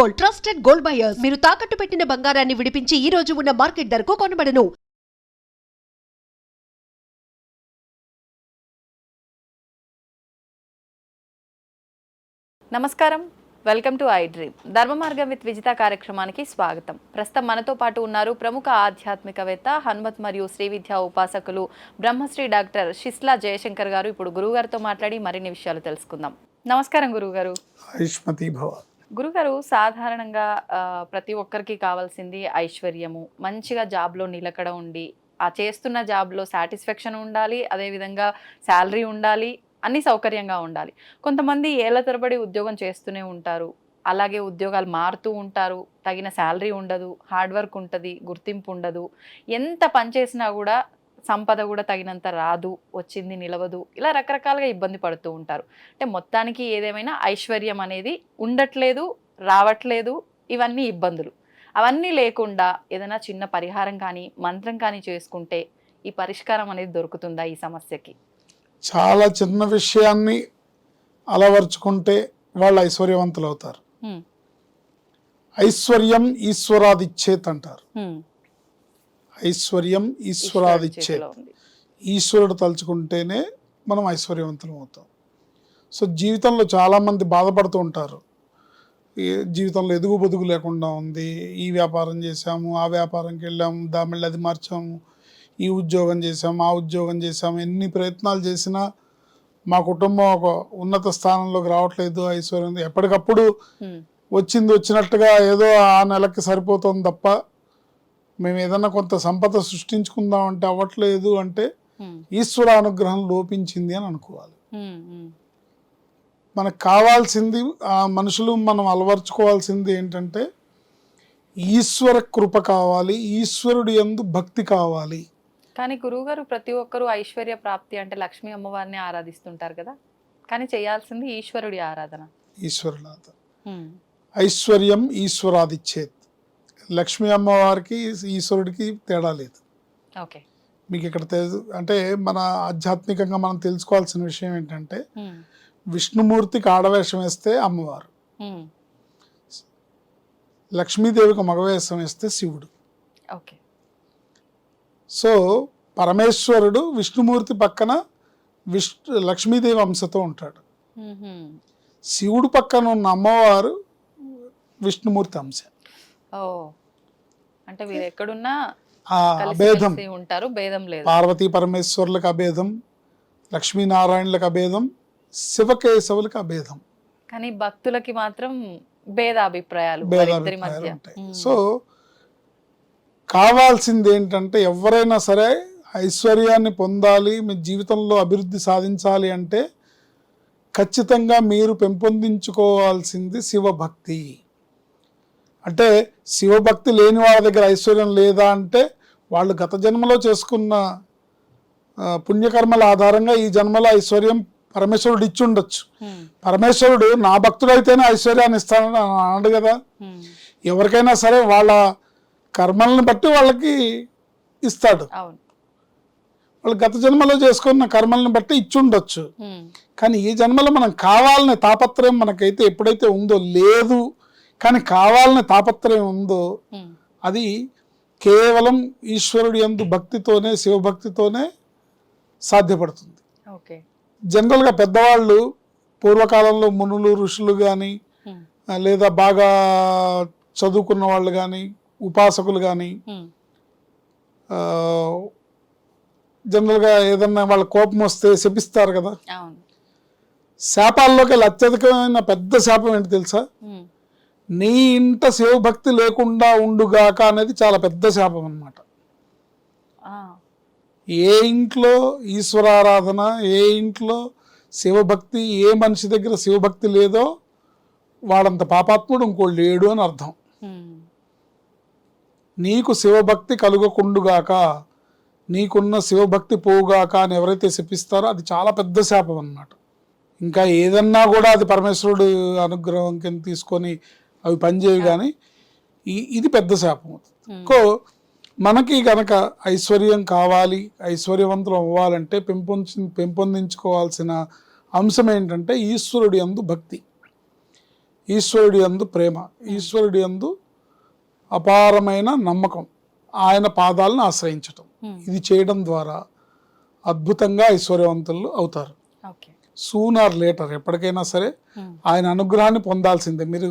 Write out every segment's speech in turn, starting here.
Gold trusted gold buyers. మీరు తాకట్టు పెట్టిన బంగారాన్ని విడిపించి ఈ రోజు ఉన్న మార్కెట్ ధరకు కొనబడను. నమస్కారం. Welcome to I dream. ధర్మ మార్గం విత్ విజిత కార్యక్రమానికి స్వాగతం. ప్రస్తుతం మనతో పాటు ఉన్నారు ప్రముఖ ఆధ్యాత్మికవేత్త హనుమత్ మరియు శ్రీ విద్యా ఉపాసకులు బ్రహ్మశ్రీ డాక్టర్ షిస్లా జయశంకర్ గారు ఇప్పుడు గురువుగారితో మాట్లాడి మరిన్ని విషయాలు తెలుసుకుందాం. నమస్కారం గురువుగారు. ఆయుష్మతి భవ. గురుగారు సాధారణంగా ప్రతి ఒక్కరికి కావాల్సింది ఐశ్వర్యము. మంచిగా జాబ్లో నిలకడ ఉండి ఆ చేస్తున్న జాబ్లో సాటిస్ఫాక్షన్ ఉండాలి అదేవిధంగా శాలరీ ఉండాలి అన్ని సౌకర్యంగా ఉండాలి. కొంతమంది ఏళ్ళ తరబడి ఉద్యోగం చేస్తూనే ఉంటారు. అలాగే ఉద్యోగాలు మారుతూ ఉంటారు. తగిన శాలరీ ఉండదు హార్డ్ వర్క్ ఉంటుంది గుర్తింపు ఉండదు. ఎంత పని చేసినా కూడా సంపద కూడా తగినంత రాదు వచ్చింది నిలవదు ఇలా రకరకాలుగా ఇబ్బంది పడుతూ ఉంటారు. అంటే మొత్తానికి ఏదేమైనా ఐశ్వర్యం అనేది ఉండట్లేదు రావట్లేదు ఇవన్నీ ఇబ్బందులు. అవన్నీ లేకుండా ఏదైనా చిన్న పరిహారం కానీ మంత్రం కానీ చేసుకుంటే ఈ పరిష్కారం అనేది దొరుకుతుందా ఈ సమస్యకి? చాలా చిన్న విషయాన్ని అలవర్చుకుంటే వాళ్ళు ఐశ్వర్యవంతులు అవుతారు ఐశ్వర్యం ఈశ్వరాదిచ్చేత్ అంటారు. ఐశ్వర్యం ఉంది. ఈశ్వరుడు తలుచుకుంటేనే మనం ఐశ్వర్యవంతులం అవుతాం. సో జీవితంలో చాలామంది బాధపడుతూ ఉంటారు. ఈ జీవితంలో ఎదుగు బొదుగు లేకుండా ఉంది. ఈ వ్యాపారం చేశాము ఆ వ్యాపారంకి వెళ్ళాము దామిళ్ళ అది మార్చాము ఈ ఉద్యోగం చేశాము ఆ ఉద్యోగం చేశాము ఎన్ని ప్రయత్నాలు చేసినా మా కుటుంబం ఒక ఉన్నత స్థానంలోకి రావట్లేదు ఐశ్వర్యం. ఎప్పటికప్పుడు వచ్చింది వచ్చినట్టుగా ఏదో ఆ నెలకి సరిపోతుంది తప్ప మేము ఏదన్నా కొంత సంపద సృష్టించుకుందాం అంటే అవ్వట్లేదు అంటే ఈశ్వర అనుగ్రహం లోపించింది అని అనుకోవాలి. మనకు కావాల్సింది ఆ మనుషులు మనం అలవర్చుకోవాల్సింది ఏంటంటే ఈశ్వర కృప కావాలి ఈశ్వరుడి యందు భక్తి కావాలి. కానీ గురువుగారు ప్రతి ఒక్కరూ ఐశ్వర్య ప్రాప్తి అంటే లక్ష్మీ అమ్మవారిని ఆరాధిస్తుంటారు కదా? కానీ చేయాల్సింది ఈశ్వరుడి ఆరాధన. ఈశ్వరునాథ హ్మ్, ఐశ్వర్యం ఈశ్వరాదిచ్చేత్ లక్ష్మీ అమ్మవారికి ఈశ్వరుడికి తేడా లేదు. ఓకే. మీకు ఇక్కడ తెలుసు అంటే మన ఆధ్యాత్మికంగా మనం తెలుసుకోవాల్సిన విషయం ఏంటంటే విష్ణుమూర్తికి ఆడవేషం వేస్తే అమ్మవారు. లక్ష్మీదేవికి మగవేషం వేస్తే శివుడు. ఓకే. సో పరమేశ్వరుడు విష్ణుమూర్తి పక్కన విష్ణు లక్ష్మీదేవి అంశతో ఉంటాడు. శివుడు పక్కన ఉన్న అమ్మవారు విష్ణుమూర్తి అంశ. ఓ. అంటే వీరు ఎక్కడున్నా అభేదం. ఉంటారు భేదం లేదు. పార్వతీ పరమేశ్వరులకు అభేదం లక్ష్మీనారాయణులకు అభేదం శివకేశవులకు అభేదం. కానీ భక్తులకి మాత్రం భేదాభిప్రాయాలు. సో కావాల్సింది ఏంటంటే ఎవరైనా సరే ఐశ్వర్యాన్ని పొందాలి మీ జీవితంలో అభివృద్ధి సాధించాలి అంటే ఖచ్చితంగా మీరు పెంపొందించుకోవాల్సింది శివభక్తి. అంటే శివభక్తి లేని వాళ్ళ దగ్గర ఐశ్వర్యం లేదా అంటే వాళ్ళు గత జన్మలో చేసుకున్న పుణ్యకర్మల ఆధారంగా ఈ జన్మలో ఐశ్వర్యం పరమేశ్వరుడు ఇచ్చి ఉండొచ్చు పరమేశ్వరుడు నా భక్తుడైతేనే ఐశ్వర్యాన్ని ఇస్తానని అన్నాడు కదా. ఎవరికైనా సరే వాళ్ళ కర్మల్ని బట్టి వాళ్ళకి ఇస్తాడు. వాళ్ళు గత జన్మలో చేసుకున్న కర్మల్ని బట్టి ఇచ్చి ఉండొచ్చు కానీ ఈ జన్మలో మనం కావాలనే తాపత్రయం మనకైతే ఎప్పుడైతే ఉందో లేదు కానీ కావాలనే తాపత్రయం ఉందో అది కేవలం ఈశ్వరుడి యందు భక్తితోనే శివభక్తితోనే సాధ్యపడుతుంది. జనరల్గా పెద్దవాళ్ళు పూర్వకాలంలో మునులు ఋషులు కానీ లేదా బాగా చదువుకున్న వాళ్ళు కానీ ఉపాసకులు కానీ జనరల్గా ఏదన్నా వాళ్ళ కోపం వస్తే శపిస్తారు కదా. శాపాల్లోకి వెళ్ళి అత్యధికమైన పెద్ద శాపం ఏంటి తెలుసా? నీ ఇంట శివభక్తి లేకుండా ఉండుగాక అనేది చాలా పెద్ద శాపం అన్నమాట. ఆ, ఏ ఇంట్లో ఈశ్వరారాధన ఏ ఇంట్లో శివభక్తి ఏ మనిషి దగ్గర శివభక్తి లేదో వాడంత పాపాత్ముడు ఇంకోడు లేడు అని అర్థం. నీకు శివభక్తి కలుగకుండుగాక నీకున్న శివభక్తి పోవుగాక అని ఎవరైతే శపిస్తారో అది చాలా పెద్ద శాపం అన్నమాట. ఇంకా ఏదన్నా కూడా అది పరమేశ్వరుడు అనుగ్రహం కింద తీసుకొని అవి పనిచేయవు కానీ ఇది పెద్ద శాపం. కో మనకి గనక ఐశ్వర్యం కావాలి ఐశ్వర్యవంతులు అవ్వాలంటే పెంపొంది పెంపొందించుకోవాల్సిన అంశం ఏంటంటే ఈశ్వరుడి అందు భక్తి. ఈశ్వరుడి యందు ప్రేమ. ఈశ్వరుడి యందు అపారమైన నమ్మకం. ఆయన పాదాలను ఆశ్రయించటం. ఇది చేయడం ద్వారా అద్భుతంగా ఐశ్వర్యవంతులు అవుతారు. సూనర్ లేటర్ ఎప్పటికైనా సరే. ఆయన అనుగ్రహాన్ని పొందాల్సిందే. మీరు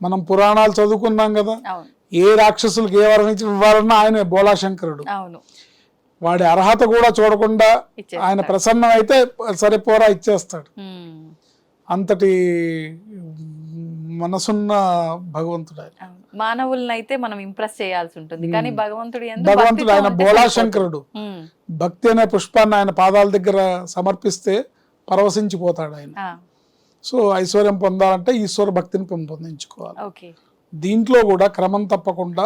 మనం పురాణాలు చదువుకున్నాం కదా. ఏ రాక్షసులకు ఏ వరం ఇచ్చి ఇవ్వాలన్నా ఆయన బోళాశంకరుడు అవును. వాడి అర్హత కూడా చూడకుండా. ఆయన ప్రసన్నం అయితే సరే పోరా ఇచ్చేస్తాడు. అంతటి మనసున్న భగవంతుడు ఆయన. మానవుల్ని అయితే మనం ఇంప్రెస్ చేయాల్సి ఉంటుంది. కానీ భగవంతుడు భగవంతుడు ఆయన బోళాశంకరుడు భక్తి అనే పుష్పాన్ని ఆయన పాదాల దగ్గర సమర్పిస్తే పరవశించిపోతాడు ఆయన. సో ఐశ్వర్యం పొందాలంటే ఈశ్వర భక్తిని పెంపొందించుకోవాలి దీంట్లో కూడా క్రమం తప్పకుండా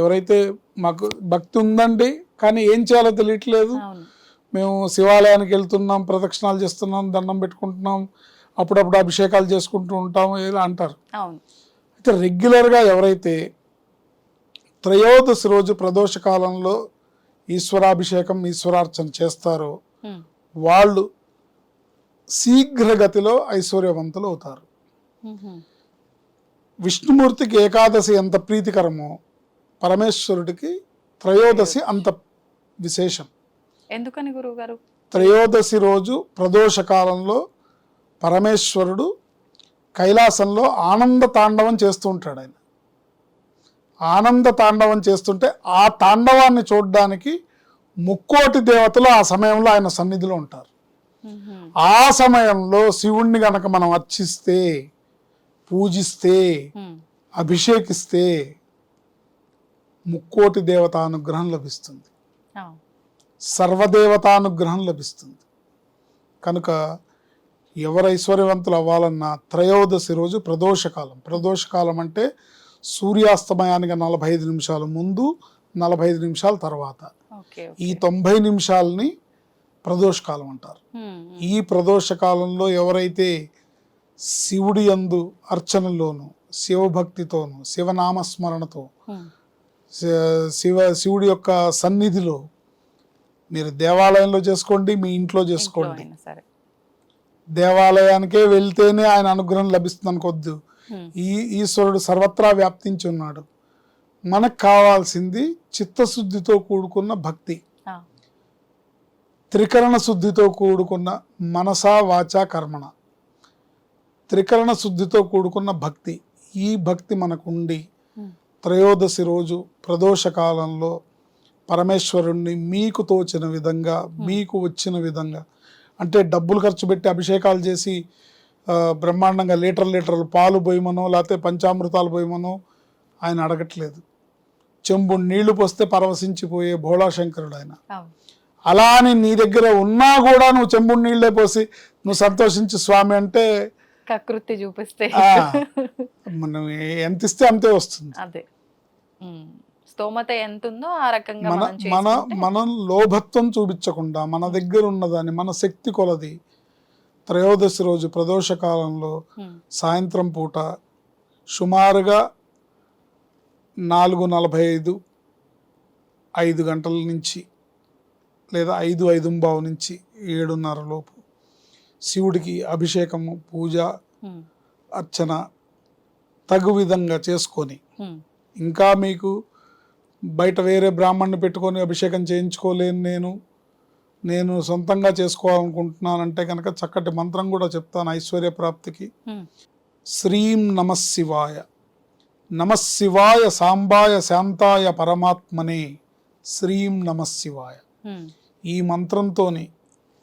ఎవరైతే మాకు భక్తి ఉందండి కానీ ఏం చేయాలో తెలియట్లేదు. మేము శివాలయానికి వెళ్తున్నాం ప్రదక్షిణాలు చేస్తున్నాం దండం పెట్టుకుంటున్నాం అప్పుడప్పుడు అభిషేకాలు చేసుకుంటూ ఉంటాం ఇలా అంటారు. అయితే రెగ్యులర్గా ఎవరైతే త్రయోదశి రోజు ప్రదోష కాలంలో ఈశ్వరాభిషేకం ఈశ్వరార్చన చేస్తారో వాళ్ళు శీఘ్రగతిలో ఐశ్వర్యవంతులు అవుతారు. విష్ణుమూర్తికి ఏకాదశి ఎంత ప్రీతికరమో పరమేశ్వరుడికి త్రయోదశి అంత విశేషం. ఎందుకని గురువు గారు త్రయోదశి రోజు ప్రదోష కాలంలో పరమేశ్వరుడు కైలాసంలో ఆనంద తాండవం చేస్తూ ఉంటాడు ఆయన. ఆనంద తాండవం చేస్తుంటే ఆ తాండవాన్ని చూడడానికి ముక్కోటి దేవతలు ఆ సమయంలో ఆయన సన్నిధిలో ఉంటారు. ఆ సమయంలో శివుణ్ణి గనక మనం అర్చిస్తే పూజిస్తే అభిషేకిస్తే ముక్కోటి దేవతానుగ్రహం లభిస్తుంది. సర్వదేవతానుగ్రహం లభిస్తుంది. కనుక ఎవరు ఐశ్వర్యవంతులు అవ్వాలన్నా త్రయోదశి రోజు ప్రదోషకాలం. ప్రదోషకాలం అంటే సూర్యాస్తమయానికి నలభై ఐదు నిమిషాల ముందు నలభై ఐదు నిమిషాల తర్వాత. ఈ తొంభై నిమిషాలని ప్రదోషకాలం అంటారు. ఈ ప్రదోషకాలంలో ఎవరైతే శివుడి యందు అర్చనలోను శివభక్తితోను శివనామస్మరణతో శివ శివుడి యొక్క సన్నిధిలో మీరు దేవాలయంలో చేసుకోండి మీ ఇంట్లో చేసుకోండి. దేవాలయానికే వెళ్తేనే ఆయన అనుగ్రహం లభిస్తుంది అనుకోద్దు. ఈ ఈశ్వరుడు సర్వత్రా వ్యాప్తించి ఉన్నాడు. మనకు కావాల్సింది చిత్తశుద్ధితో కూడుకున్న భక్తి. త్రికరణ శుద్ధితో కూడుకున్న మనసా వాచా కర్మణ. త్రికరణ శుద్ధితో కూడుకున్న భక్తి. ఈ భక్తి మనకు ఉండి Hmm. త్రయోదశి రోజు ప్రదోష కాలంలో పరమేశ్వరుణ్ణి మీకు తోచిన విధంగా మీకు వచ్చిన విధంగా అంటే డబ్బులు ఖర్చు పెట్టి అభిషేకాలు చేసి బ్రహ్మాండంగా లీటర్ లీటర్లు పాలు పోయమనో లేకపోతే పంచామృతాలు పోయమనో ఆయన అడగట్లేదు. చెంబు నీళ్ళు పోస్తే పరవశించిపోయే భోళాశంకరుడు ఆయన. అలా అని నీ దగ్గర ఉన్నా కూడా నువ్వు చెంబు నీళ్ళే పోసి నువ్వు సంతోషించి స్వామి అంటే కకృతి చూపిస్తే. మనం ఎంత ఇస్తే అంతే వస్తుంది. అదే. స్తోమత ఎంత ఉందో ఆ రకంగా మన మనం మన లోభత్వం చూపించకుండా మన దగ్గర ఉన్నదాన్ని మన శక్తి కొలది త్రయోదశి రోజు ప్రదోష కాలంలో సాయంత్రం పూట సుమారుగా నాలుగు నలభై ఐదు ఐదు గంటల నుంచి లేదా ఐదు ఐదుంబావు నుంచి ఏడున్నర లోపు శివుడికి అభిషేకము పూజ అర్చన తగు విధంగా చేసుకొని ఇంకా మీకు బయట వేరే బ్రాహ్మణ్ణి పెట్టుకొని అభిషేకం చేయించుకోలేను నేను నేను సొంతంగా చేసుకోవాలనుకుంటున్నానంటే కనుక చక్కటి మంత్రం కూడా చెప్తాను ఐశ్వర్య ప్రాప్తికి. శ్రీం నమశివాయ నమశివాయ సాంబాయ శాంతాయ పరమాత్మనే. శ్రీం నమశివాయ ఈ మంత్రంతోని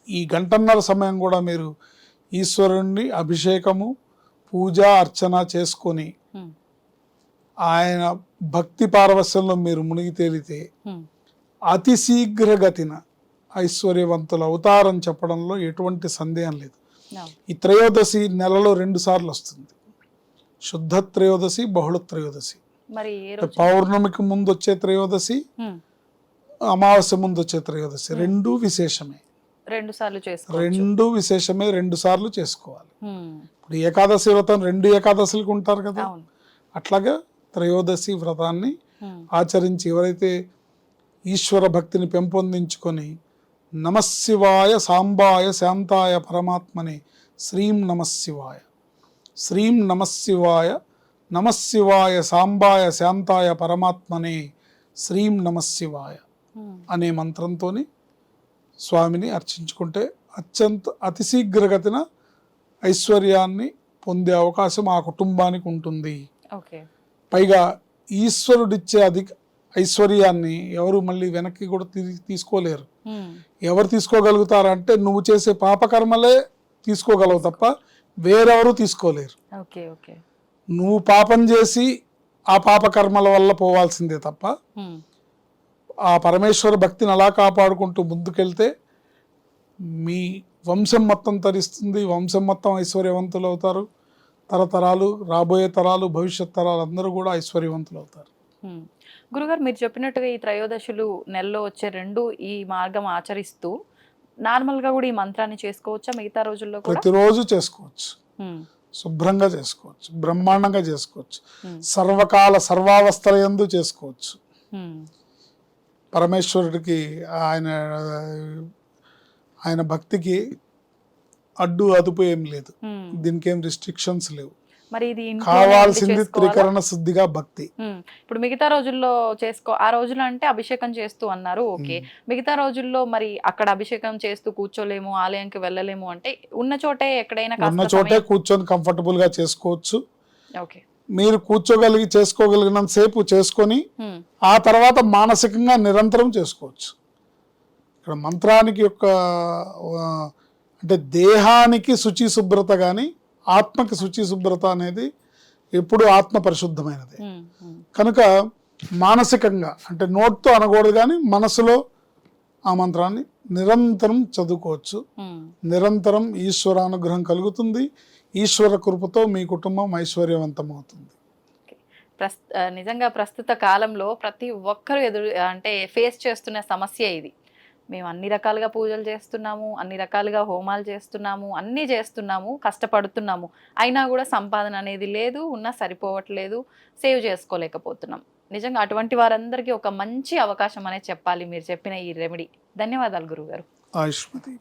ఈ గంటన్నర సమయం కూడా మీరు ఈశ్వరుణ్ణి అభిషేకము పూజ అర్చన చేసుకొని ఆయన భక్తి పారవస్యంలో మీరు మునిగి తేలితే అతి శీఘ్రగతిన ఐశ్వర్యవంతులు అవుతారని చెప్పడంలో ఎటువంటి సందేహం లేదు. ఈ త్రయోదశి నెలలో రెండు సార్లు వస్తుంది. శుద్ధ త్రయోదశి బహుళ త్రయోదశి పౌర్ణమికి ముందు వచ్చే త్రయోదశి అమావాస్య ముందు వచ్చే త్రయోదశి రెండు విశేషమే. రెండు సార్లు చేసుకోవచ్చు. రెండు విశేషమే రెండు సార్లు చేసుకోవాలి. ఉమ్, ఇప్పుడు ఏకాదశి వ్రతం రెండు ఏకాదశులకు ఉంటారు కదా. అట్లాగా త్రయోదశి వ్రతాన్ని ఉమ్, ఆచరించి ఎవరైతే ఈశ్వర భక్తిని పెంపొందించుకొని నమశివాయ సాంబాయ శాంతాయ పరమాత్మని శ్రీం నమశివాయ శ్రీం నమశివాయ నమశివాయ సాంబాయ శాంతాయ పరమాత్మనే శ్రీం నమశివాయ అనే మంత్రంతో స్వామిని అర్చించుకుంటే అత్యంత అతి శీఘ్రగతిన ఐశ్వర్యాన్ని పొందే అవకాశం ఆ కుటుంబానికి ఉంటుంది. పైగా ఈశ్వరుడిచ్చే అధిక ఐశ్వర్యాన్ని ఎవరు మళ్ళీ వెనక్కి కూడా తీసుకోలేరు. ఎవరు తీసుకోగలుగుతారంటే నువ్వు చేసే పాపకర్మలే తీసుకోగలవు తప్ప వేరెవరు తీసుకోలేరు. నువ్వు పాపం చేసి ఆ పాపకర్మల వల్ల పోవాల్సిందే తప్ప ఆ పరమేశ్వర భక్తిని అలా కాపాడుకుంటూ ముందుకెళ్తే మీ వంశం మొత్తం తరిస్తుంది. వంశం మొత్తం ఐశ్వర్యవంతులు అవుతారు తరతరాలు రాబోయే తరాలు భవిష్యత్ తరాలు అందరూ కూడా ఐశ్వర్యవంతులు అవుతారు. గురుగారు మీరు చెప్పినట్టుగా ఈ త్రయోదశులు నెలలో వచ్చే రెండు ఈ మార్గం ఆచరిస్తూ నార్మల్గా కూడా ఈ మంత్రాన్ని చేసుకోవచ్చా? మిగతా రోజుల్లో ప్రతిరోజు చేసుకోవచ్చు. శుభ్రంగా చేసుకోవచ్చు. బ్రహ్మాండంగా చేసుకోవచ్చు. సర్వకాల సర్వావస్థల యందు చేసుకోవచ్చు. పరమేశ్వరుడికి ఆయన ఆయన భక్తికి అడ్డు అదుపు ఏం లేదు. దీనికి ఏం రిస్ట్రిక్షన్స్ లేవు. మరి ఇది కావాల్సింది? త్రికరణ శుద్ధిగా భక్తి. ఇప్పుడు మిగతా రోజుల్లో చేసుకో ఆ రోజులు అంటే అభిషేకం చేస్తూ అన్నారు ఓకే. మిగతా రోజుల్లో మరి అక్కడ అభిషేకం చేస్తూ కూర్చోలేము ఆలయంకి వెళ్ళలేము అంటే ఉన్న చోటే ఎక్కడైనా ఉన్న చోటే కూర్చొని కంఫర్టబుల్గా చేసుకోవచ్చు. ఓకే. మీరు కూర్చోగలిగి చేసుకోగలిగినంత సేపు చేసుకొని ఆ తర్వాత మానసికంగా నిరంతరం చేసుకోవచ్చు. ఇక్కడ మంత్రానికి యొక్క అంటే దేహానికి శుచి శుభ్రత కానీ ఆత్మకి శుచి శుభ్రత అనేది ఎప్పుడు ఆత్మ పరిశుద్ధమైనది. కనుక మానసికంగా అంటే నోట్తో అనకూడదు కానీ మనసులో ఆ మంత్రాన్ని నిరంతరం చదువుకోవచ్చు. నిరంతరం ఈశ్వరానుగ్రహం కలుగుతుంది. ఈశ్వర కృపతో మీ కుటుంబం ఐశ్వర్యవంతం అవుతుంది నిజంగా ప్రస్తుత కాలంలో ప్రతి ఒక్కరు ఎదురు అంటే ఫేస్ చేస్తున్న సమస్య ఇది. మేము అన్ని రకాలుగా పూజలు చేస్తున్నాము అన్ని రకాలుగా హోమాలు చేస్తున్నాము అన్నీ చేస్తున్నాము కష్టపడుతున్నాము. అయినా కూడా సంపాదన అనేది లేదు ఉన్నా సరిపోవట్లేదు సేవ్ చేసుకోలేకపోతున్నాం. నిజంగా అటువంటి వారందరికీ ఒక మంచి అవకాశం అనేది చెప్పాలి మీరు చెప్పిన ఈ రెమెడీ. ధన్యవాదాలు గురుగారు. ఆయుష్మతి